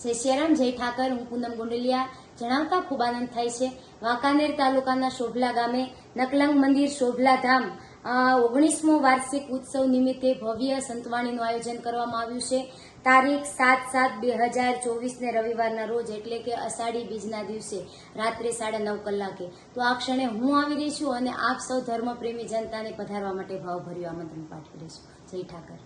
જય શ્રીરામ જય ઠાકર, હું પૂનમ ગુંડલિયા, જણાવતા ખૂબ આનંદ થાય છે. વાંકાનેર તાલુકાના શોભલા ગામે નકલંગ મંદિર શોભલા ધામ ઓગણીસમો વાર્ષિક ઉત્સવ નિમિત્તે ભવ્ય સંતવાણીનું આયોજન કરવામાં આવ્યું છે. તારીખ સાત સાત બે હજાર ચોવીસને રવિવારના રોજ, એટલે કે અષાઢી બીજના દિવસે, રાત્રે સાડા નવ કલાકે. તો આ ક્ષણે હું આવી રહી છું અને આપ સૌ ધર્મપ્રેમી જનતાને પધારવા માટે ભાવભર્યું આમંત્રણ પાઠવી રહી છું. જય ઠાકર.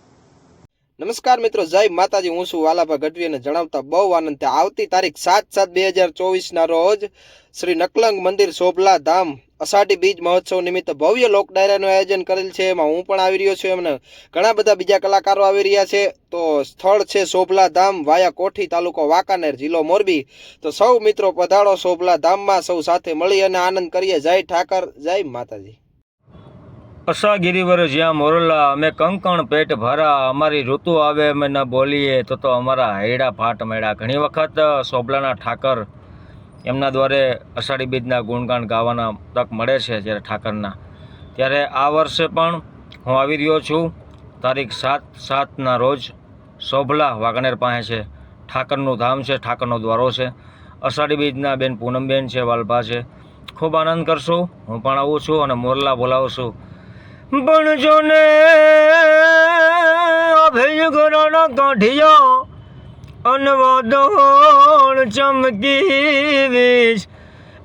નમસ્કાર મિત્રો, જય માતાજી. હું છું વાલાભા ગઢવી અને જણાવતા બહુ આનંદ થાય. આવતી તારીખ સાત સાત બે હજાર ચોવીસના રોજ શ્રી નકલંગ મંદિર શોભલા ધામ અષાઢી બીજ મહોત્સવ નિમિત્તે ભવ્ય લોક ડાયરાનું આયોજન કરેલ છે. એમાં હું પણ આવી રહ્યો છું. એમને ઘણા બધા બીજા કલાકારો આવી રહ્યા છે. તો સ્થળ છે શોભલા ધામ વાયા કોઠી તાલુકો વાંકાનેર, જિલ્લો મોરબી. તો સૌ મિત્રો પધારો શોભલા ધામમાં સૌ સાથે મળી અને આનંદ કરીએ. જય ઠાકર, જય માતાજી. અસા ગિરિવર જ્યાં મોરલા, અમે કંકણ પેટ ભરા, અમારી ઋતુ આવે અમે ન બોલીએ, તો તો અમારા હૈડા ફાટ મેળા ઘણી વખત સોબલાના ઠાકર એમના દ્વારે અષાઢી બીજના ગુણગાન ગાવાના તક મળે છે જ્યારે ઠાકરના. ત્યારે આ વર્ષે પણ હું આવી રહ્યો છું. તારીખ સાત સાતના રોજ સોભલા વાગણેર પાસે છે. ઠાકરનું ધામ છે, ઠાકરનો દ્વારો છે. અષાઢી બીજના બેન પૂનમબેન છે, વાલભા છે. ખૂબ આનંદ કરશું. હું પણ આવું છું અને મોરલા બોલાવું છું. બણજો ને અભય કાઢ્યો અનવાદોળ ચમકી વીજ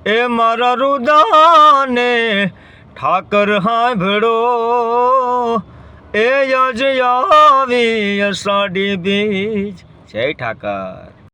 એ મારા રુદાને ઠાકર હાંભળો. એ યજ આવી અષાઢી બીજ. જય ઠાકર.